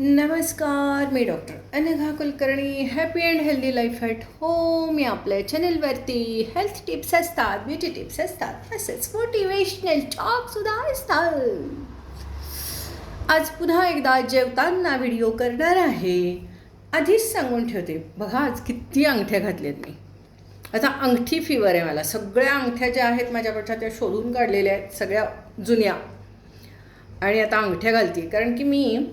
नमस्कार मी doctor Anagha Kulkarni. Happy and healthy life at home या आपल्या चॅनलवरती हेल्थ टिप्स असतात ब्युटी टिप्स असतात तसेच मोटिवेशनल टॉकसुद्धा असतात. आज पुन्हा एकदा जेवताना व्हिडिओ करणार आहे. आधीच सांगून ठेवते बघा आज किती अंगठ्या घातल्यात मी. आता अंगठी फिवर आहे मला. सगळ्या अंगठ्या ज्या आहेत माझ्याकडच्या त्या शोधून काढलेल्या आहेत सगळ्या जुन्या. आणि आता अंगठ्या घालते कारण की मी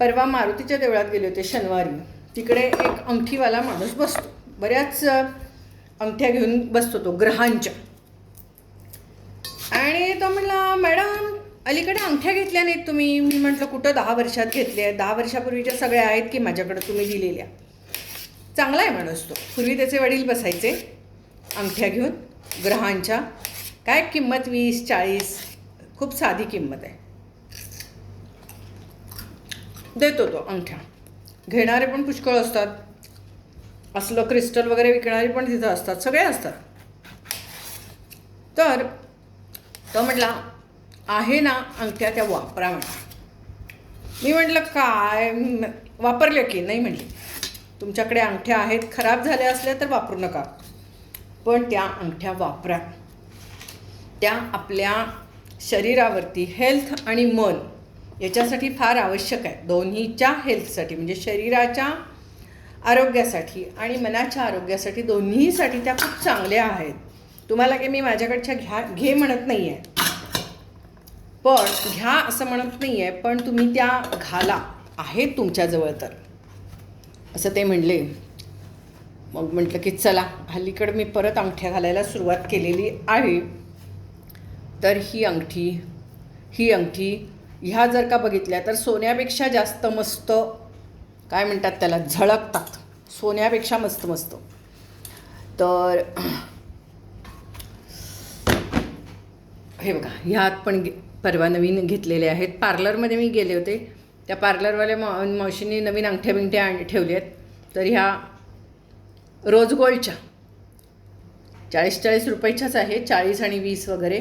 परवा मारुतीच्या देवळात गेले होते शनिवारी. तिकडे एक अंगठीवाला माणूस बसतो. बऱ्याच अंगठ्या घेऊन बसतो तो ग्रहांच्या. आणि तो म्हणला मॅडम अलीकडे अंगठ्या घेतल्या नाहीत तुम्ही. मी म्हटलं कुठं दहा वर्षात घेतल्या? आहेत दहा वर्षापूर्वीच्या सगळ्या आहेत की माझ्याकडं तुम्ही दिलेल्या? चांगला आहे माणूस तो. पूर्वी त्याचे वडील बसायचे अंगठ्या घेऊन ग्रहांच्या. काय किंमत? वीस चाळीस. खूप साधी किंमत आहे. देतो तो अंगठ्या. घेणारे पण पुष्कळ असतात. असलं क्रिस्टल वगैरे विकणारे पण तिथं असतात. सगळे असतात. तर तो म्हटला आहे ना अंगठ्या त्या वापरा म्हणा. मी म्हटलं काय? वापरल्या की? नाही म्हटली. तुमच्याकडे अंगठ्या आहेत खराब झाल्या असल्या तर वापरू नका. पण त्या अंगठ्या वापरा. त्या आपल्या शरीरावरती हेल्थ आणि मन याच्यासाठी फार आवश्यक आहे. दोन्हीच्या हेल्थसाठी म्हणजे शरीराच्या आरोग्यासाठी आणि मनाच्या आरोग्यासाठी दोन्हीसाठी त्या खूप चांगल्या आहेत. तुम्हाला की मी माझ्याकडच्या घ्या घे म्हणत नाही आहे पण घ्या असं म्हणत नाही आहे पण तुम्ही त्या घाला. आहेत तुमच्याजवळ तर. असं ते म्हणले. मग म्हटलं की चला हल्लीकडं मी परत अंगठ्या घालायला सुरुवात केलेली आहे. तर ही अंगठी ही अंगठी ह्या जर का बघितल्या तर सोन्यापेक्षा जास्त मस्त काय म्हणतात त्याला झळकतात. सोन्यापेक्षा मस्त मस्त. तर हे बघा ह्यात पण घे परवा नवीन घेतलेले आहेत. पार्लरमध्ये मी गेले होते. त्या पार्लरवाल्या मा मावशींनी नवीन अंगठ्या बिंगठ्या आण ठेवल्या आहेत. तर ह्या रोज गोल्डच्या चाळीस चाळीस रुपयाच्याच आहे चाळीस आणि वीस वगैरे.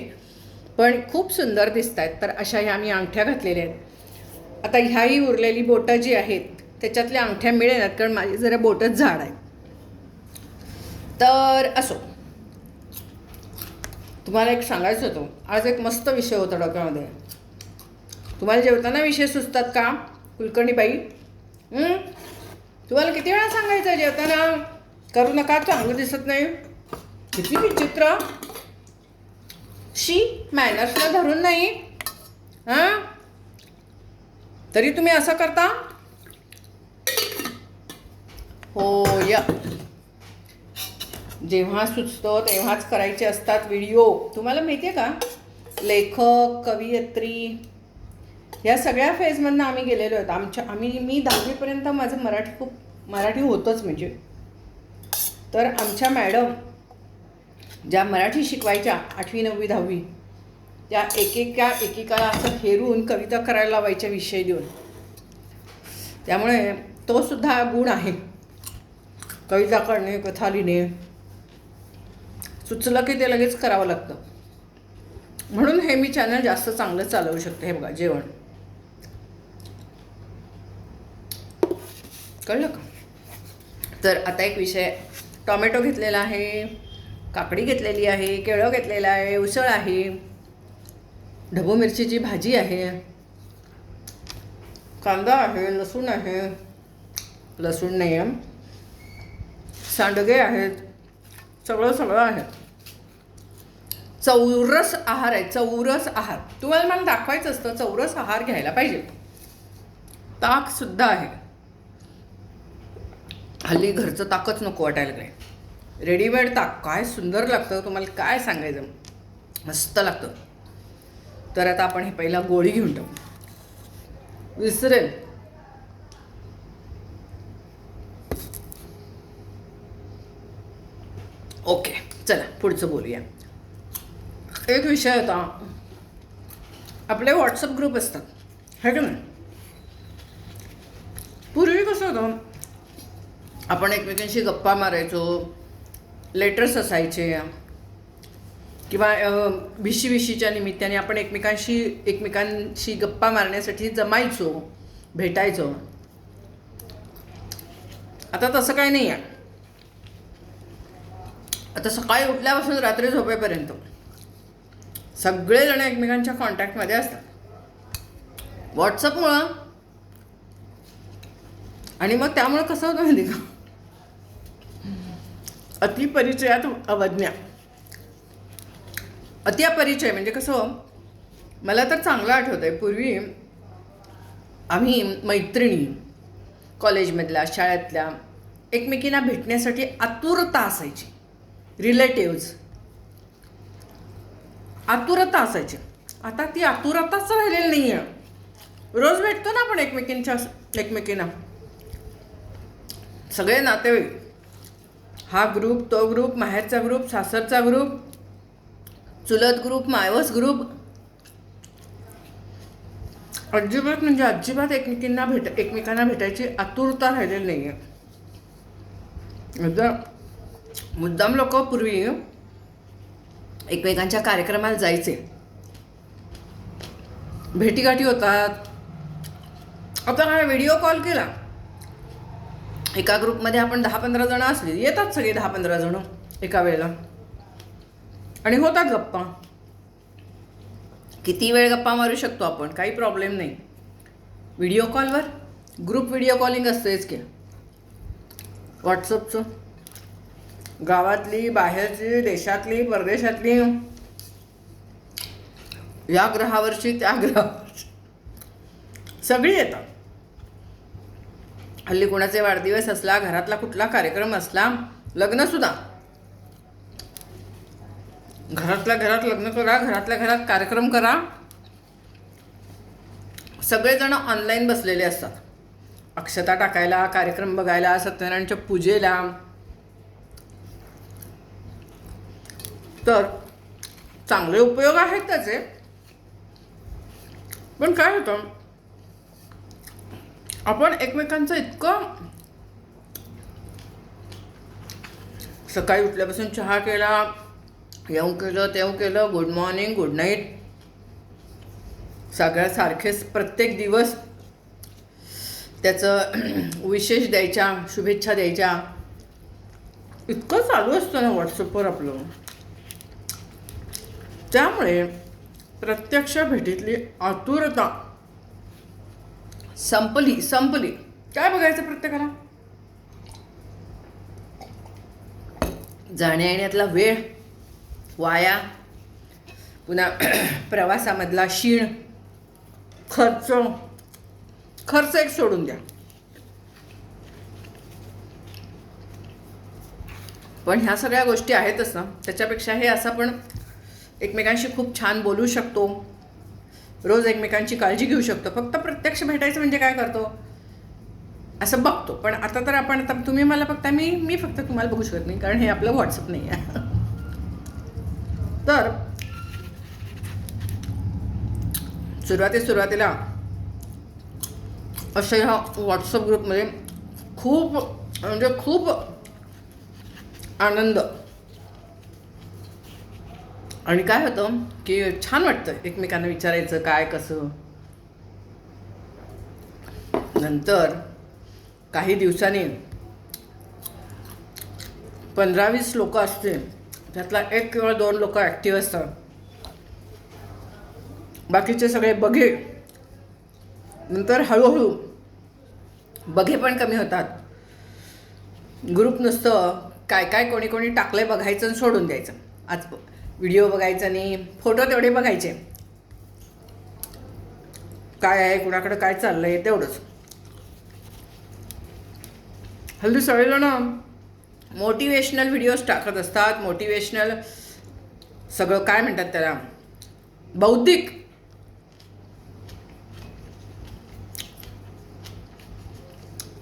पण खूप सुंदर दिसत आहेत तर अशा ह्या मी अंगठ्या घातलेल्या आहेत. आता ह्याही उरलेली बोटं जी आहेत त्याच्यातल्या अंगठ्या मिळेनात कारण माझी जरा बोटच झाड आहे तर असो. तुम्हाला एक सांगायचं होतं. आज एक मस्त विषय होता डोक्यामध्ये. तुम्हाला जेवताना विषय सुचतात का? कुलकर्णीबाई? तुम्हाला किती वेळा सांगायचं जेवताना? करू नका चांगलं दिसत नाही. किती विचित्र. शी मॅनर्सला धरून नाही. हां? तरी तुम्ही असं करता. हो या. जेव्हा सुचतो तेव्हाच करायचे असतात व्हिडिओ. तुम्हाला माहिती आहे का? लेखक कवयित्री या सगळ्या फेजमधनं आम्ही गेलेलो आहोत. आमच्या आम्ही मी दहावीपर्यंत माझं मराठी खूप मराठी होतंच म्हणजे. तर आमच्या मॅडम ज्या मराठी शिकवायच्या आठवी नववी दहावी त्या एकेका एकेकाला असं हेरून कविता करायला लावायच्या विषय देऊन. त्यामुळे तो सुद्धा गुण आहे. कविता करणे कथा लिहिणे सुचलं की ते लगेच करावं लागतं. म्हणून हे मी चॅनल जास्त चांगलं चालवू शकते हे बघा जेवण. कळलं का? तर आता एक विषय. टॉमॅटो घेतलेला आहे. काकडी घेतलेली आहे केळं घेतलेलं आहे उसळ आहे ढबू मिरचीची भाजी आहे कांदा आहे लसूण आहे लसूण नाही आहे. सांडगे आहेत सगळं सगळं आहे. चौरस आहार आहे चौरस आहार. तुम्हाला मला दाखवायचं असतं चौरस आहार घ्यायला पाहिजे. ताकसुद्धा आहे. हल्ली घरचं ताकच नको वाटायला काय रेडीमेड ताक काय सुंदर लागतं तुम्हाला काय सांगायचं? मस्त लागतं. तर आता आपण हे पहिला गोळी घेऊन टाकू. विसरेल. ओके चला पुढचं बोलूया. एक विषय होता. आपले व्हॉट्सअप ग्रुप असतात. हे का नाही? पूर्वी कसं होतं आपण एकमेकांशी गप्पा मारायचो लेटर्स असायचे. किंवा भिशी विशीच्या निमित्ताने आपण एकमेकांशी एकमेकांशी गप्पा मारण्यासाठी जमायचो भेटायचो. आता तसं काही नाही आहे आता सकाळी उठल्यापासून रात्री झोपेपर्यंत सगळेजण एकमेकांच्या कॉन्टॅक्टमध्ये असतात. व्हॉट्सअपमुळं आणि मग त्यामुळं कसं होतं माहिती का? अतिपरिचयात अवज्ञा. अतिपरिचय म्हणजे कसं मला तर चांगलं आठवतं आहे पूर्वी आम्ही मैत्रिणी कॉलेजमधल्या शाळेतल्या एकमेकींना भेटण्यासाठी आतुरता असायची रिलेटिव्ज आतुरता असायची आता ती आतुरताच राहिलेली नाही आहे रोज भेटतो ना आपण एकमेकींच्या एकमेकींना. सगळे नातेवाईक. हा ग्रुप तो ग्रुप माहेरचा ग्रुप सासरचा ग्रुप चुलत ग्रुप मायवस ग्रुप. अजिबात म्हणजे अजिबात एकमेकींना भेट एकमेकांना भेटायची आतुरता राहिलेली नाही आहे मुद्दाम मुद्दाम लोक पूर्वी एकमेकांच्या कार्यक्रमाला जायचे. भेटीगाठी होतात. आता काय व्हिडिओ कॉल केला. एका ग्रुपमध्ये आपण दहा पंधरा जणं असली येतात सगळे दहा पंधरा जणं एका वेळेला. आणि होतात गप्पा. किती वेळ गप्पा मारू शकतो आपण? काही प्रॉब्लेम नाही. व्हिडिओ कॉलवर ग्रुप व्हिडिओ कॉलिंग असतेच की. व्हॉट्सअपचं गावातली बाहेरची देशातली परदेशातली. या ग्रहावरची त्या ग्रहावरची सगळी येतात. हल्ली कोणाचे वाढदिवस असला घरातला कुठला कार्यक्रम असला लग्नसुद्धा घरातल्या घरात लग्न करा घरातल्या घरात कार्यक्रम करा. सगळेजण ऑनलाईन बसलेले असतात. अक्षता टाकायला कार्यक्रम बघायला सत्यनारायणच्या पूजेला. तर चांगले उपयोग आहेत त्याचे पण काय होतं? आपण एकमेकांचं इतकं सकाळी उठल्यापासून चहा केला येऊ केलं तेव्हा केलं गुड मॉर्निंग गुड नाईट सगळ्या सारखेच प्रत्येक दिवस त्याचं विशेष द्यायच्या शुभेच्छा द्यायच्या. इतकं चालू असतं ना व्हॉट्सअपवर आपलं. त्यामुळे प्रत्यक्ष भेटीतली आतुरता संपली संपली. काय बघायचं प्रत्येकाला? जाण्या येण्यातला वेळ वाया पुन्हा प्रवासामधला शीण खर्च खर्च एक सोडून द्या. पण ह्या सगळ्या गोष्टी आहेतच ना. त्याच्यापेक्षा हे असं आपण एकमेकांशी खूप छान बोलू शकतो. रोज एकमेकांची काळजी घेऊ शकतो. फक्त प्रत्यक्ष भेटायचं म्हणजे काय करतो? असं बघतो. पण आता तर आपण आता तुम्ही मला फक्त मी मी फक्त तुम्हाला बघू शकत नाही कारण हे आपलं व्हॉट्सअप नाही आहे. तर सुरुवाती सुरुवातीला अशा ह्या व्हॉट्सअप ग्रुपमध्ये खूप म्हणजे खूप आनंद आणि काय होतं की छान वाटतं एकमेकांना विचारायचं काय कसं. नंतर काही दिवसांनी पंधरा वीस लोक असते त्यातला एक किंवा दोन लोक ॲक्टिव्ह असतात. बाकीचे सगळे बघे. नंतर हळूहळू बघे पण कमी होतात. ग्रुप नुसतं काय काय कोणी कोणी टाकलंय बघायचं आणि सोडून द्यायचं. आज व्हिडिओ बघायचा नाही फोटो तेवढे बघायचे. काय आहे कुणाकडे काय चाललंय तेवढंच. हल्ली सगळेजण मोटिवेशनल व्हिडिओज टाकत असतात. मोटिवेशनल सगळं काय म्हणतात त्याला? बौद्धिक.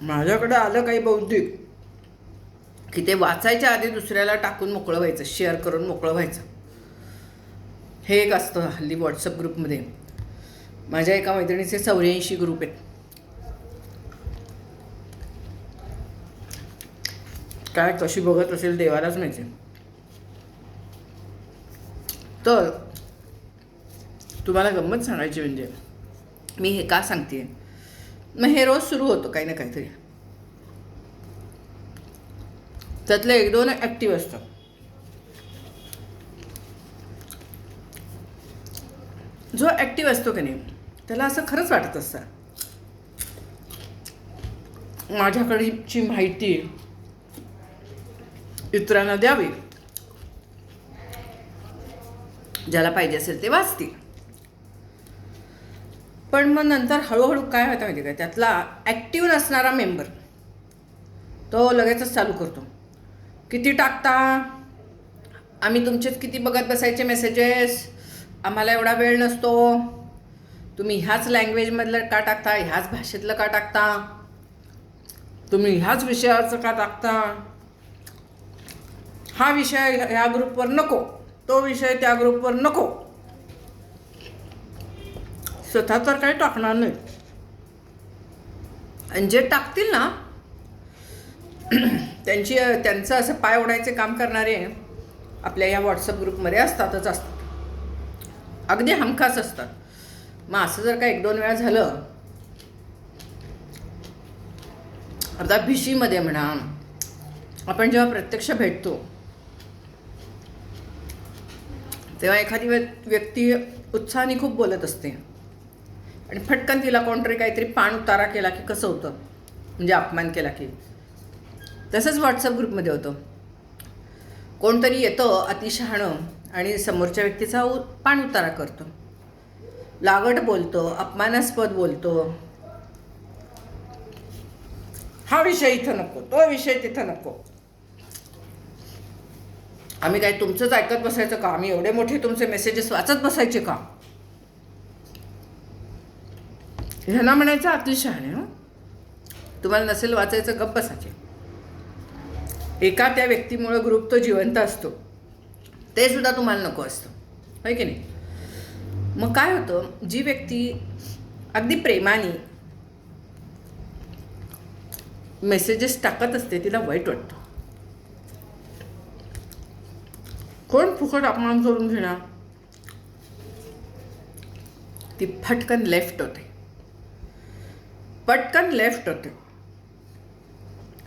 माझ्याकडं आलं काही बौद्धिक. की ते वाचायच्या आधी दुसऱ्याला टाकून मोकळं व्हायचं शेअर करून मोकळं व्हायचं. हे एक असतं हल्ली व्हॉट्सअप ग्रुपमध्ये. माझ्या एका मैत्रिणीचे चौऱ्याऐंशी ग्रुप आहेत. काय कशी बघत असेल देवालाच माहिती तर तुम्हाला गंमत सांगायची म्हणजे मी हे का सांगते मग हे रोज सुरू होतं काही ना काहीतरी. त्यातलं एक दोन ॲक्टिव्ह असतात जो ॲक्टिव्ह असतो की नाही त्याला असं खरंच वाटत असतं. माझ्याकडची माहिती इतरांना द्यावी ज्याला पाहिजे असेल ते वाचतील. पण मग नंतर हळूहळू काय होतं माहिती का त्यातला ॲक्टिव्ह नसणारा मेंबर तो लगेचच चालू करतो. किती टाकता? आम्ही तुमचेच किती बघत बसायचे मेसेजेस आम्हाला एवढा वेळ नसतो. तुम्ही ह्याच लँग्वेजमधलं का टाकता? ह्याच भाषेतलं का टाकता? तुम्ही ह्याच विषयाचं का टाकता? हा विषय ह्या ग्रुपवर नको. तो विषय त्या ग्रुपवर नको. स्वतः तर काही टाकणार नाही. आणि जे टाकतील ना त्यांची त्यांचं असं पाय ओढायचे काम करणारे आपल्या या व्हॉट्सअप ग्रुपमध्ये असतातच असतात. अगदी हमखास असतात. मग असं जर का एक दोन वेळा झालं आता भिशीमध्ये म्हणा आपण जेव्हा प्रत्यक्ष भेटतो तेव्हा एखादी व्य- व्यक्ती उत्साहाने खूप बोलत असते. आणि फटकन तिला कोणतरी काहीतरी पाण उतारा केला की कसं होतं? म्हणजे अपमान केला की. तसंच व्हॉट्सअप ग्रुपमध्ये होतं. कोणतरी येतं अतिशहाणं आणि समोरच्या व्यक्तीचा उ पाण उतारा करतो. लागट बोलतो अपमानास्पद बोलतो. हा विषय इथं नको तो विषय तिथं नको. आम्ही काय तुमचंच ऐकत बसायचं का? आम्ही एवढे मोठे तुमचे मेसेजेस वाचत बसायचे का? ह्यांना म्हणायचं अतिशहाणे हं? तुम्हाला नसेल वाचायचं गप्प बसायचे. एका त्या व्यक्तीमुळं ग्रुप तो जिवंत असतो. ते सुद्धा तुम्हाला नको असतं. होय की नाही? मग काय होतं जी व्यक्ती अगदी प्रेमाने मेसेजेस टाकत असते तिला वाईट वाटतं. कोण फुकट अपमान करून घेणार? ती फटकन लेफ्ट होते. पटकन लेफ्ट होते.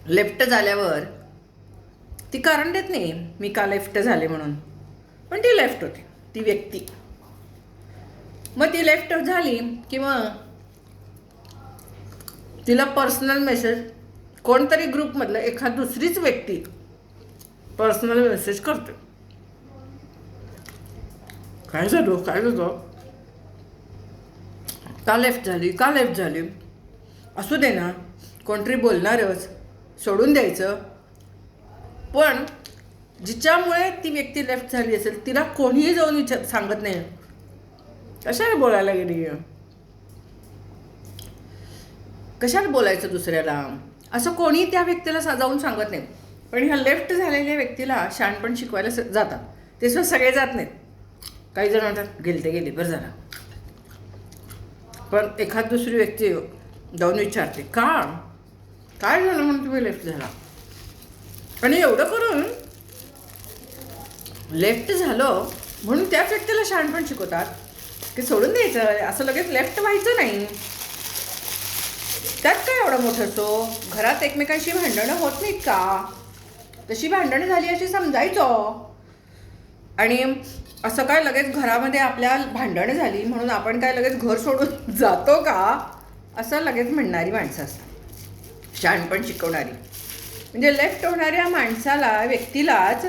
लेफ्ट झाल्यावर ती कारण देत नाही मी का लेफ्ट झाले म्हणून. पण ती लेफ्ट होती. ती व्यक्ती. मग ती लेफ्ट झाली किंवा तिला पर्सनल मेसेज कोणतरी ग्रुपमधलं एखाद दुसरीच व्यक्ती पर्सनल मेसेज करते. काय झालं? काय झालं? का लेफ्ट झाली? का लेफ्ट झाली? असू दे ना. कोणतरी बोलणारच सोडून द्यायचं. पण जिच्यामुळे ती व्यक्ती लेफ्ट झाली असेल तिला कोणीही जाऊन विचार सांगत नाही. कशाला बोलायला गेली कशाला बोलायचं दुसऱ्याला? असं कोणी त्या व्यक्तीला सजावून जाऊन सांगत नाही. पण ह्या लेफ्ट झालेल्या व्यक्तीला शहाणपण शिकवायला जातात. ते सुद्धा सगळे जात नाहीत. काही जण म्हणतात गेले ते गेले बरं झालं. पण एखाद दुसरी व्यक्ती जाऊन विचारते का? काय झालं म्हणून तुम्ही लेफ्ट झाला? आणि एवढं करून लेफ्ट झालं म्हणून त्याच व्यक्तीला शहाणपण शिकवतात. की सोडून द्यायचं असं लगेच लेफ्ट व्हायचं नाही. त्यात काय एवढं मोठं असो घरात एकमेकांशी भांडणं होत नाहीत का? तशी भांडणं झाली अशी समजायचं. आणि असं काय लगेच घरामध्ये आपल्या भांडणं झाली म्हणून आपण काय लगेच घर सोडून जातो का? असं लगेच म्हणणारी माणसं असतात. शहाणपण शिकवणारी. म्हणजे लेफ्ट होणाऱ्या माणसाला व्यक्तीलाच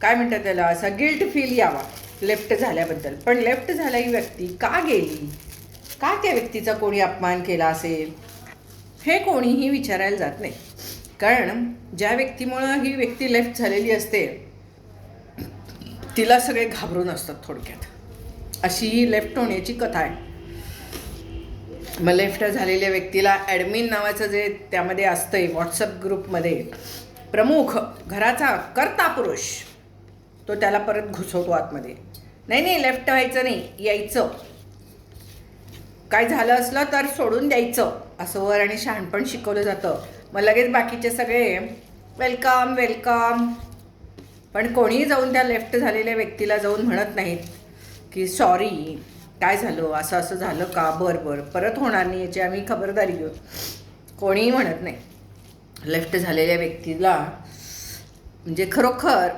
काय म्हणतात त्याला? असा गिल्ट फील यावा. लेफ्ट झाल्याबद्दल. पण लेफ्ट झाला ही व्यक्ती का गेली? का त्या व्यक्तीचा कोणी अपमान केला असेल? हे कोणीही विचारायला जात नाही. कारण ज्या व्यक्तीमुळं ही व्यक्ती लेफ्ट झालेली असते तिला सगळे घाबरून असतात थोडक्यात. अशी ही लेफ्ट होण्याची कथा आहे. मग लेफ्ट झालेल्या व्यक्तीला ॲडमिन नावाचं जे त्यामध्ये असतंय व्हॉट्सअप ग्रुपमध्ये प्रमुख घराचा कर्ता पुरुष तो त्याला परत घुसवतो आतमध्ये. नाही नाही लेफ्ट व्हायचं नाही यायचं. काय झालं असलं तर सोडून द्यायचं. असं वर आणि शहाणपण शिकवलं जातं. मग लगेच बाकीचे सगळे वेलकम वेलकम पण कोणीही जाऊन त्या लेफ्ट झालेल्या व्यक्तीला जाऊन म्हणत नाहीत की सॉरी काय झालं? असं असं झालं का? बरं बरं परत होणार नाही याची आम्ही खबरदारी घेऊ. कोणीही म्हणत नाही. लेफ्ट झालेल्या व्यक्तीला म्हणजे खरोखर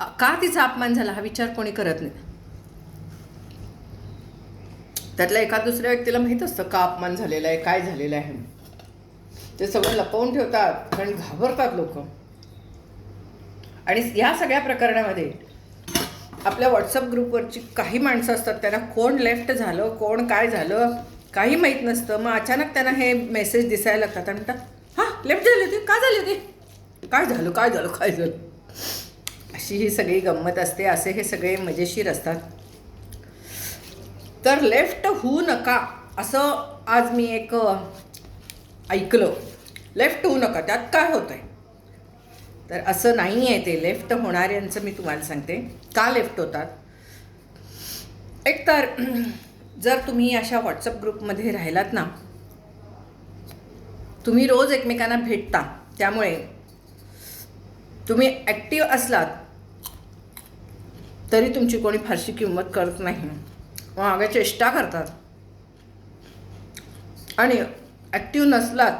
का तिचा अपमान झाला हा विचार कोणी करत नाही? त्यातल्या एका दुसऱ्या व्यक्तीला माहीत असतं का अपमान झालेला आहे काय झालेलं आहे? ते सगळं लपवून ठेवतात कारण घाबरतात लोक. आणि या सगळ्या प्रकरणामध्ये आपल्या व्हॉट्सअप ग्रुपवरची काही माणसं असतात त्यांना कोण लेफ्ट झालं कोण काय झालं काही माहीत नसतं. मग अचानक त्यांना हे मेसेज दिसायला लागतात आणि म्हणतात हां लेफ्ट झाले होते का झाले ते? काय झालं काय झालं काय झालं? अशी ही सगळी गंमत असते असे हे सगळे मजेशीर असतात. तर लेफ्ट होऊ नका असं आज मी एक ऐकलं. लेफ्ट होऊ नका त्यात काय होतं आहे तर असं नाही आहे ते लेफ्ट होणाऱ्यांचं मी तुम्हाला सांगते. का लेफ्ट होतात? एक तर जर तुम्ही अशा व्हॉट्सअप ग्रुपमध्ये राहिलात ना तुम्ही रोज एकमेकांना भेटता. त्यामुळे तुम्ही ॲक्टिव्ह असलात तरी तुमची कोणी फारशी किंमत करत नाही. मागे चेष्टा करतात. आणि ॲक्टिव्ह नसलात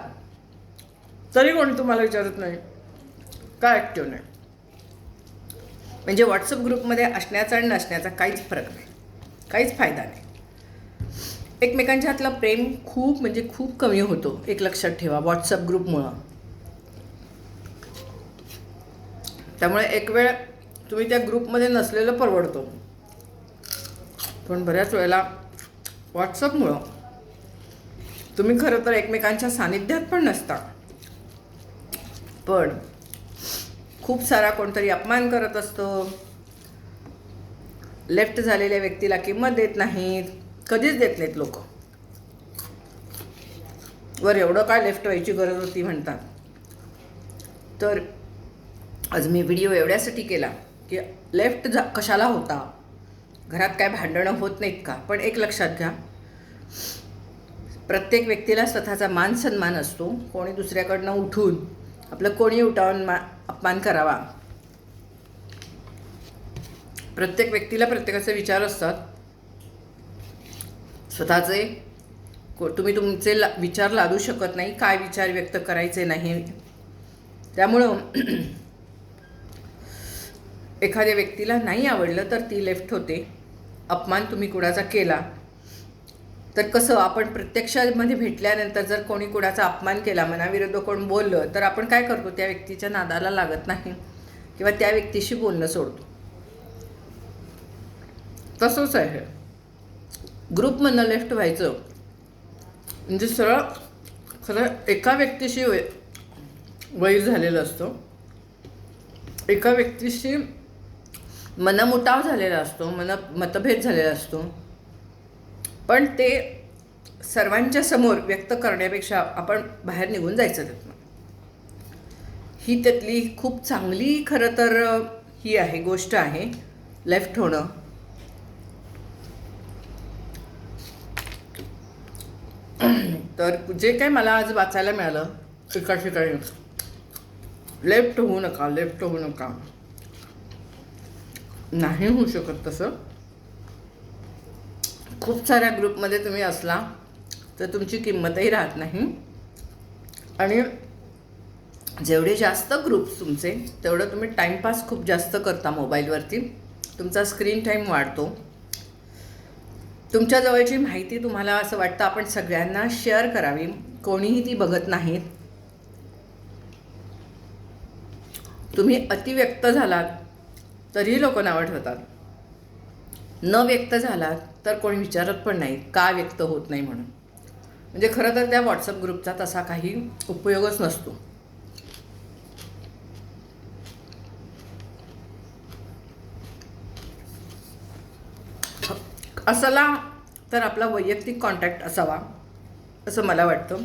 तरी कोणी तुम्हाला विचारत नाही. का ॲक्टिव्ह नाही? म्हणजे व्हॉट्सअप ग्रुपमध्ये असण्याचा आणि नसण्याचा काहीच फरक नाही. काहीच फायदा नाही. एकमेकांच्या हातला प्रेम खूप म्हणजे खूप कमी होतो. एक लक्षात ठेवा व्हॉट्सअप ग्रुपमुळं त्यामुळे एक वेळ तुम्ही त्या ग्रुपमध्ये नसलेलं परवडतो. पण बऱ्याच वेळेला व्हॉट्सअपमुळं तुम्ही खरं तर एकमेकांच्या सानिध्यात पण नसता. पण खूप सारा कोणतरी अपमान करत असतो. लेफ्ट झालेल्या व्यक्तीला किंमत देत नाहीत. कधीच देत नाहीत लोक. वर एवढं काय लेफ्ट व्हायची गरज होती म्हणतात. तर आज मी व्हिडिओ एवढ्यासाठी केला. की लेफ्ट जा कशाला होता? घरात काय भांडणं होत नाहीत का? पण एक लक्षात घ्या. प्रत्येक व्यक्तीला स्वतःचा मान सन्मान असतो. कोणी दुसऱ्याकडनं उठून आपलं कोणी उठावून मा अपमान करावा. प्रत्येक व्यक्तीला प्रत्येकाचे विचार असतात. स्वतःचे को तुम्ही तुमचे ला विचार लादू शकत नाही. काय विचार व्यक्त करायचे नाही? त्यामुळं एखाद्या व्यक्तीला नाही आवडलं तर ती लेफ्ट होते. अपमान तुम्ही कुणाचा केला? तर कसं आपण प्रत्यक्षामध्ये भेटल्यानंतर जर कोणी कुणाचा अपमान केला मनाविरुद्ध कोण बोललं तर आपण काय करतो? त्या व्यक्तीच्या नादाला लागत नाही किंवा त्या व्यक्तीशी बोलणं सोडतो. तसंच आहे. ग्रुपमधनं लेफ्ट व्हायचं. म्हणजे सरळ खरं एका व्यक्तीशी वै वैर झालेलं असतं. एका व्यक्तीशी मनमुटाव झालेला असतो मन मतभेद झालेला असतो. पण ते सर्वांच्या समोर व्यक्त करण्यापेक्षा आपण बाहेर निघून जायचं त्यातनं. ही त्यातली खूप चांगली खरं तर ही आहे गोष्ट आहे लेफ्ट होणं. तर जे काय मला आज वाचायला मिळालं एका ठिकाणी लेफ्ट होऊ नका लेफ्ट होऊ नका. नाही होऊ शकत तसं. खूप साऱ्या ग्रुपमध्ये तुम्ही असला तर तुमची किंमतही राहत नाही. आणि जेवढे जास्त ग्रुप्स तुमचे तेवढं तुम्ही टाईमपास खूप जास्त करता मोबाईलवरती. तुमचा स्क्रीन टाईम वाढतो. तुमच्या जवळची माहिती तुम्हाला असं वाटतं आपण सगळ्यांना शेअर करावी. कोणीही ती बघत नाहीत. तुम्ही अतिव्यक्त झालात. तरीही लोक नावं ठेवतात. न व्यक्त झाला तर कोणी विचारत पण नाही का व्यक्त होत नाही म्हणून. म्हणजे खरं तर त्या व्हॉट्सअप ग्रुपचा तसा काही उपयोगच नसतो. असला तर आपला वैयक्तिक कॉन्टॅक्ट असावा असं मला वाटतं.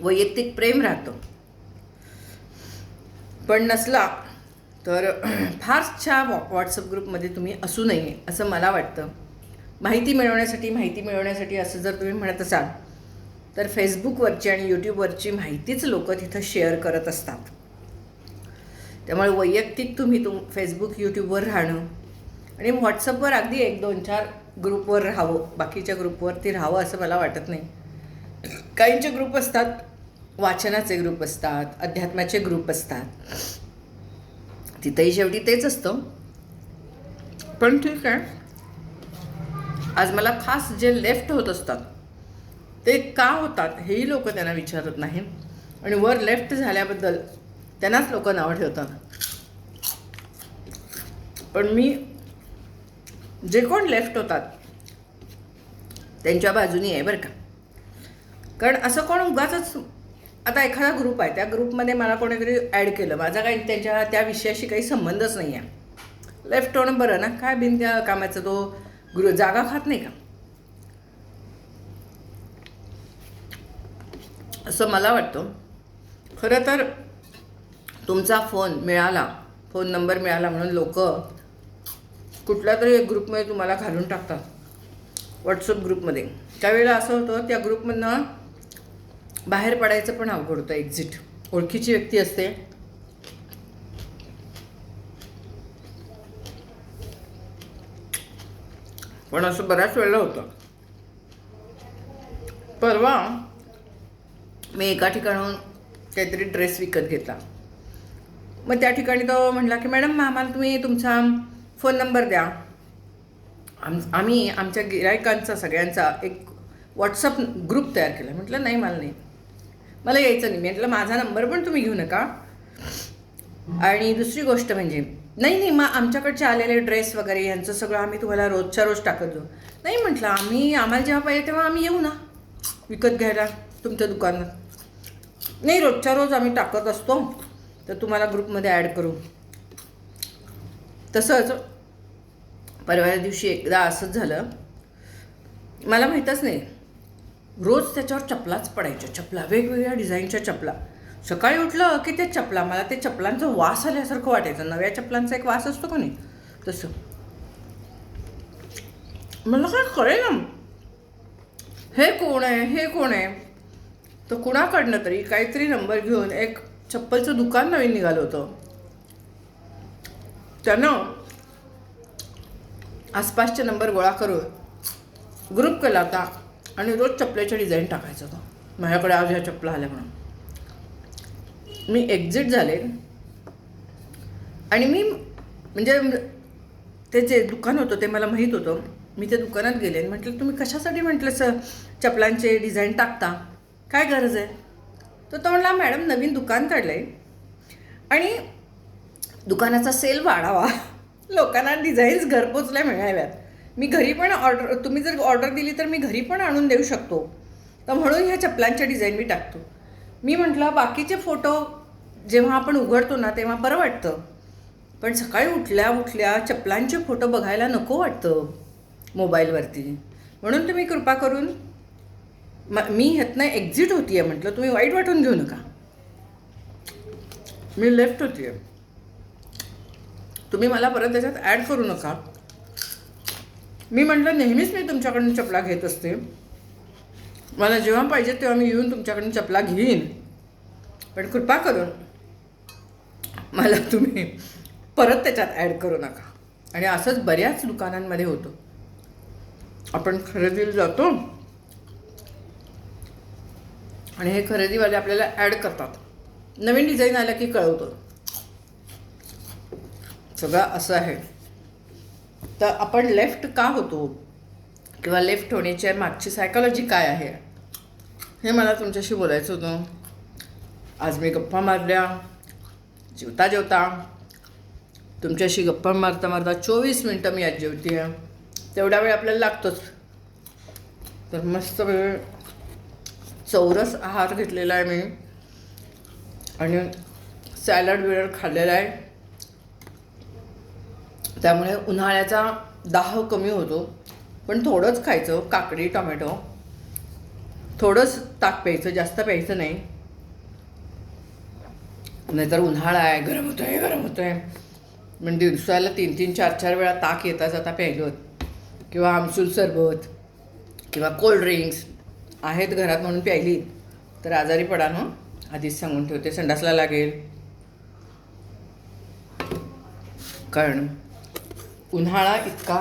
वैयक्तिक प्रेम राहतं. पण नसला तर फारशा वॉ व्हॉट्सअप ग्रुपमध्ये तुम्ही असू नये असं मला वाटतं. माहिती मिळवण्यासाठी माहिती मिळवण्यासाठी असं जर तुम्ही म्हणत असाल तर फेसबुकवरची आणि यूट्यूबवरची माहितीच लोक तिथं शेअर करत असतात. त्यामुळे वैयक्तिक तुम्ही तुम फेसबुक यूट्यूबवर राहणं आणि व्हॉट्सअपवर अगदी एक दोन चार ग्रुपवर राहावं बाकीच्या ग्रुपवरती राहावं असं मला वाटत नाही. काहींचे ग्रुप असतात वाचनाचे ग्रुप असतात अध्यात्माचे ग्रुप असतात. तिथंही शेवटी तेच असतं. पण ठीक आहे. आज मला खास जे लेफ्ट होत असतात ते का होतात हेही लोक त्यांना विचारत नाही. आणि वर लेफ्ट झाल्याबद्दल त्यांनाच लोक नावं ठेवतात. पण मी जे कोण लेफ्ट होतात त्यांच्या बाजूनी आहे बरं का. कारण असं कोण उगाच आता एखादा ग्रुप आहे त्या ग्रुपमध्ये मला कोणीतरी ॲड केलं. माझा काही त्यांच्या त्या विषयाशी काही संबंधच नाही आहे लेफ्ट होणं बरं ना? काय बिन त्या कामाचा? तो ग्रु जागा खात नाही का? असं मला वाटतं. खरं तर तुमचा फोन मिळाला. फोन नंबर मिळाला म्हणून लोक कुठल्या तरी एक ग्रुपमध्ये तुम्हाला घालून टाकतात. व्हॉट्सअप ग्रुपमध्ये त्यावेळेला असं होतं त्या ग्रुपमधनं बाहेर पडायचं पण अवघड होतं एक्झिट ओळखीची व्यक्ती असते. पण असं बऱ्याच वेळेला होतं. परवा मी एका ठिकाणून काहीतरी ड्रेस विकत घेतला. मग त्या ठिकाणी तो म्हटला की मॅडम आम्हाला तुम्ही तुमचा फोन नंबर द्या. आम आम्ही आमच्या गिरायकांचा सगळ्यांचा एक व्हॉट्सअप ग्रुप तयार केला. म्हटलं नाही मला नाही. मला यायचं नाही. मी म्हटलं माझा नंबर पण तुम्ही घेऊ नका. आणि दुसरी गोष्ट म्हणजे नाही नाही मग आमच्याकडचे आलेले ड्रेस वगैरे यांचं सगळं आम्ही तुम्हाला रोजच्या रोज टाकत. जाऊ नाही म्हटलं आम्ही आम्हाला जेव्हा पाहिजे तेव्हा आम्ही येऊ ना विकत घ्यायला तुमच्या दुकानात. नाही रोजच्या रोज आम्ही टाकत असतो तर तुम्हाला ग्रुपमध्ये ॲड करू. तसंच परवाच्या दिवशी एकदा असंच झालं. मला माहीतच नाही. रोज त्याच्यावर चपलाच पडायच्या. चपला वेगवेगळ्या डिझाईनच्या चपला. सकाळी उठलं की ते चपला मला ते चपलांचा वास आल्यासारखं वाटायचं. नव्या चपलांचा एक वास असतो का नाही? तसं. मला काय कळेल ना हे कोण आहे? हे कोण आहे? तर कुणाकडनं तरी काहीतरी नंबर घेऊन एक चप्पलचं दुकान नवीन निघालं होतं. त्यानं आसपासचे नंबर गोळा करून ग्रुप केला होता. आणि रोज चपल्याच्या डिझाईन टाकायचं होतं. माझ्याकडे आज ह्या चपला आल्या म्हणून. मी एक्झिट झाले. आणि मी म्हणजे ते जे दुकान होतं ते मला माहीत होतं. मी त्या दुकानात गेले आणि म्हटलं तुम्ही कशासाठी म्हटलं सर चपलांचे डिझाईन टाकता? काय गरज आहे? तर तो म्हणला मॅडम नवीन दुकान काढलं आहे आणि दुकानाचा सेल वाढावा. लोकांना डिझाईन्स घरपोचल्या मिळाव्यात. मी घरी पण ऑर्डर तुम्ही जर ऑर्डर दिली तर मी घरी पण आणून देऊ शकतो. तर म्हणून ह्या चपलांच्या डिझाईन मी टाकतो. मी म्हटलं बाकीचे फोटो जेव्हा आपण उघडतो ना तेव्हा बरं वाटतं. पण सकाळी उठल्या उठल्या चपलांचे फोटो बघायला नको वाटतं मोबाईलवरती. म्हणून तुम्ही कृपा करून म मी ह्यातनं एक्झिट होती आहे म्हटलं तुम्ही वाईट वाटून घेऊ नका. मी लेफ्ट होती आहे तुम्ही मला परत त्याच्यात ॲड करू नका. मी म्हटलं नेहमीच मी तुमच्याकडून चपला घेत असते. मला जेव्हा पाहिजे तेव्हा मी येऊन तुमच्याकडून चपला घेईन. पण कृपा करून मला तुम्ही परत त्याच्यात ॲड करू नका. आणि असंच बऱ्याच दुकानांमध्ये होतं. आपण खरेदीला जातो. आणि हे खरेदीवाले आपल्याला ॲड करतात. नवीन डिझाईन आलं की कळवतो. सगळं असं आहे. तर आपण लेफ्ट का होतो? किंवा लेफ्ट होण्याची मागची सायकॉलॉजी काय आहे? हे मला तुमच्याशी बोलायचं होतं. आज मी गप्पा मारल्या. जेवता जेवता. तुमच्याशी गप्पा मारता मारता चोवीस मिनटं मी आज जेवती आहे तेवढा वेळ आपल्याला लागतोच. तर मस्त वेळ. चौरस आहार घेतलेला आहे मी. आणि सॅलड बिलड खाल्लेला आहे. त्यामुळे उन्हाळ्याचा दाह कमी होतो. पण थोडंच खायचं काकडी टोमॅटो. थोडंच ताक प्यायचं जास्त प्यायचं नाही. नाहीतर उन्हाळा आहे गरम होतं आहे गरम होतं आहे म्हणजे दिवसाला तीन तीन चार चार वेळा ताक येता जाता प्यायलो किंवा आमसूल सरबत किंवा कोल्ड ड्रिंक्स आहेत घरात म्हणून प्यायली. तर आजारी पडा ना आधीच सांगून ठेवते संडासला लागेल. कारण उन्हाळा इतका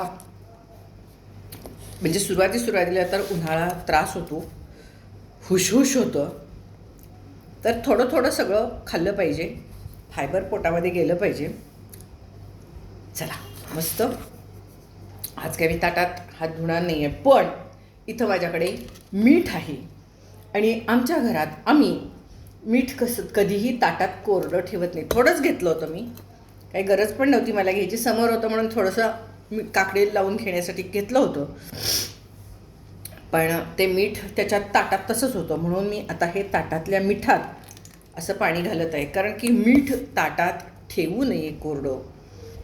म्हणजे सुरुवाती सुरुवातीला तर उन्हाळा त्रास होतो हुशहुश होतं. तर थोडं थोडं सगळं खाल्लं पाहिजे फायबर पोटामध्ये गेलं पाहिजे. चला मस्त. आज काय मी ताटात हात धुणार नाही आहे पण इथं माझ्याकडे मीठ आहे. आणि आमच्या घरात आम्ही मीठ कसं कधीही ताटात कोरडं ठेवत नाही. थोडंच घेतलं होतं मी. काही गरज पण नव्हती मला घ्यायची. समोर होतं म्हणून थोडंसं मी काकडे लावून घेण्यासाठी घेतलं होतं. पण ते मीठ त्याच्यात ताटात तसंच होतं. म्हणून मी आता हे ताटातल्या मिठात असं पाणी घालत आहे. कारण की मीठ ताटात ठेवू नये कोरडं.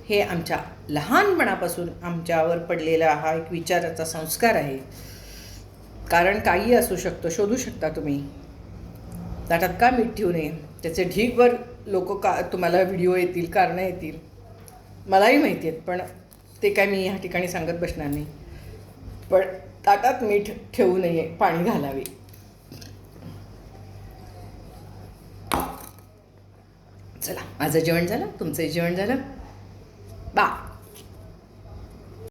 हे आमच्या लहानपणापासून आमच्यावर पडलेला हा एक विचाराचा संस्कार आहे. कारण काही असू शकतं शोधू शकता तुम्ही. ताटात का मीठ ठेवू नये? त्याचे ढीगभर लोक का तुम्हाला व्हिडिओ येतील कारणं येतील मलाही माहिती आहेत पण ते काय मी ह्या ठिकाणी सांगत बसणार नाही. पण ताटात मीठ ठेवू नये पाणी घालावे. चला माझं जेवण झालं? तुमचंही जेवण झालं? बा